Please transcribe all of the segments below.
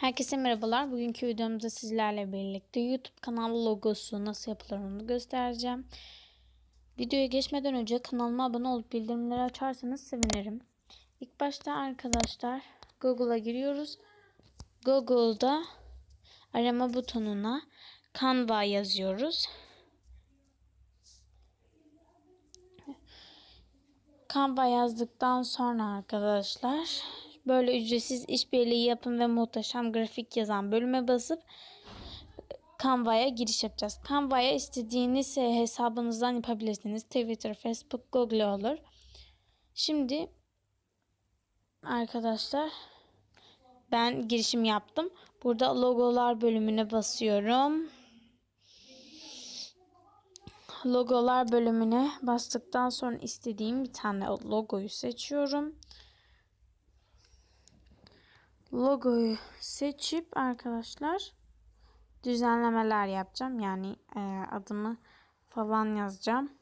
Herkese merhabalar. Bugünkü videomuzda sizlerle birlikte YouTube kanalı logosu nasıl yapılır onu göstereceğim. Videoya geçmeden önce kanalıma abone olup bildirimleri açarsanız sevinirim. İlk başta arkadaşlar Google'a giriyoruz. Google'da arama butonuna Canva yazıyoruz. Canva yazdıktan sonra arkadaşlar böyle ücretsiz işbirliği yapın ve muhteşem grafik yazan bölüme basıp Canva'ya giriş yapacağız. Canva'ya istediğiniz hesabınızdan yapabilirsiniz. Twitter, Facebook, Google olur. Şimdi arkadaşlar ben girişim yaptım. Burada logolar bölümüne basıyorum. Logolar bölümüne bastıktan sonra istediğim bir tane logoyu seçiyorum logoyu seçip arkadaşlar düzenlemeler yapacağım. Yani e, adımı falan yazacağım.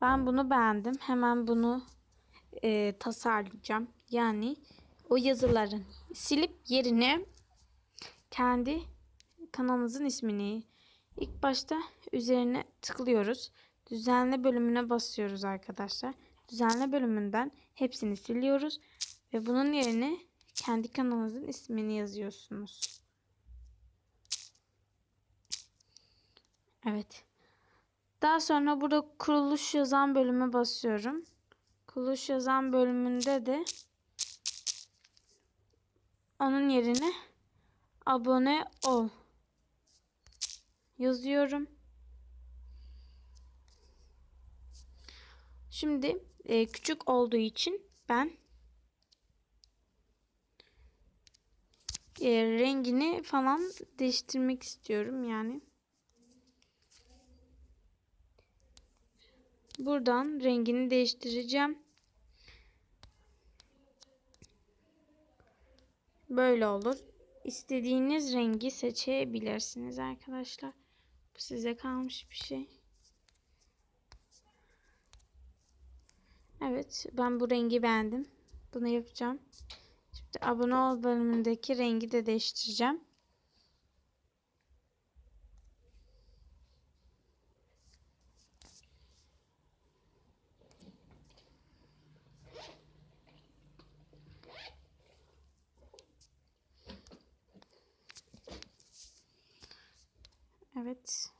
Ben bunu beğendim. Hemen bunu e, tasarlayacağım. Yani o yazıların silip yerine kendi kanalımızın ismini ilk başta üzerine tıklıyoruz. Düzenle bölümüne basıyoruz arkadaşlar düzenle bölümünden hepsini siliyoruz ve bunun yerine kendi kanalınızın ismini yazıyorsunuz. Evet. Daha sonra burada kuruluş yazan bölüme basıyorum. Kuruluş yazan bölümünde de onun yerine abone ol yazıyorum. Şimdi e, küçük olduğu için ben e, rengini falan değiştirmek istiyorum yani. Buradan rengini değiştireceğim. Böyle olur. İstediğiniz rengi seçebilirsiniz arkadaşlar. Bu size kalmış bir şey. Evet ben bu rengi beğendim. Bunu yapacağım. Şimdi abone ol bölümündeki rengi de değiştireceğim. Evet.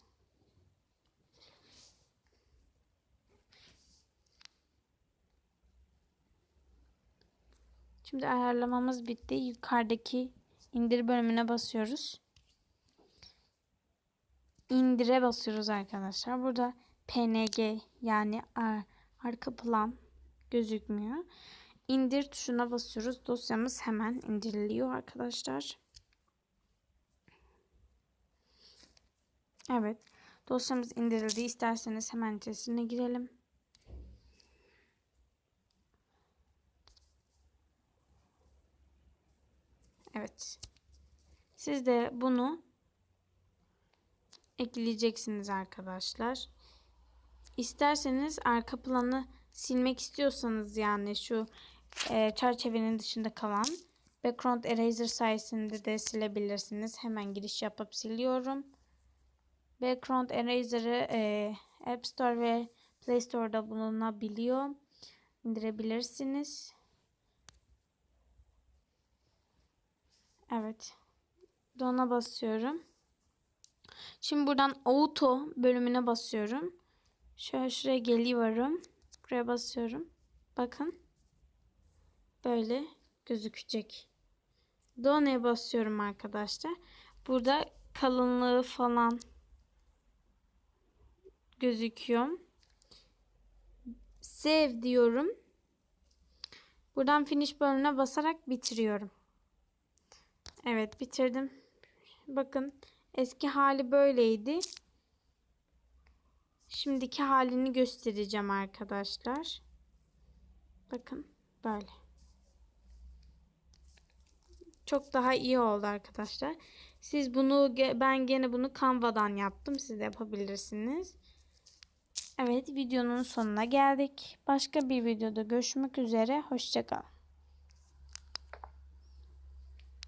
Şimdi ayarlamamız bitti. Yukarıdaki indir bölümüne basıyoruz. İndire basıyoruz arkadaşlar. Burada PNG yani arka plan gözükmüyor. İndir tuşuna basıyoruz. Dosyamız hemen indiriliyor arkadaşlar. Evet. Dosyamız indirildi. İsterseniz hemen içerisine girelim. Evet. Siz de bunu ekleyeceksiniz arkadaşlar. İsterseniz arka planı silmek istiyorsanız yani şu e, çerçevenin dışında kalan background eraser sayesinde de silebilirsiniz. Hemen giriş yapıp siliyorum. Background eraser'ı e, App Store ve Play Store'da bulunabiliyor. İndirebilirsiniz. Evet. Dona basıyorum. Şimdi buradan auto bölümüne basıyorum. Şöyle şuraya geliyorum. Buraya basıyorum. Bakın. Böyle gözükecek. Dona'ya basıyorum arkadaşlar. Burada kalınlığı falan gözüküyor. Save diyorum. Buradan finish bölümüne basarak bitiriyorum. Evet bitirdim. Bakın eski hali böyleydi. Şimdiki halini göstereceğim arkadaşlar. Bakın böyle. Çok daha iyi oldu arkadaşlar. Siz bunu ben gene bunu Canva'dan yaptım. Siz de yapabilirsiniz. Evet videonun sonuna geldik. Başka bir videoda görüşmek üzere. Hoşçakalın.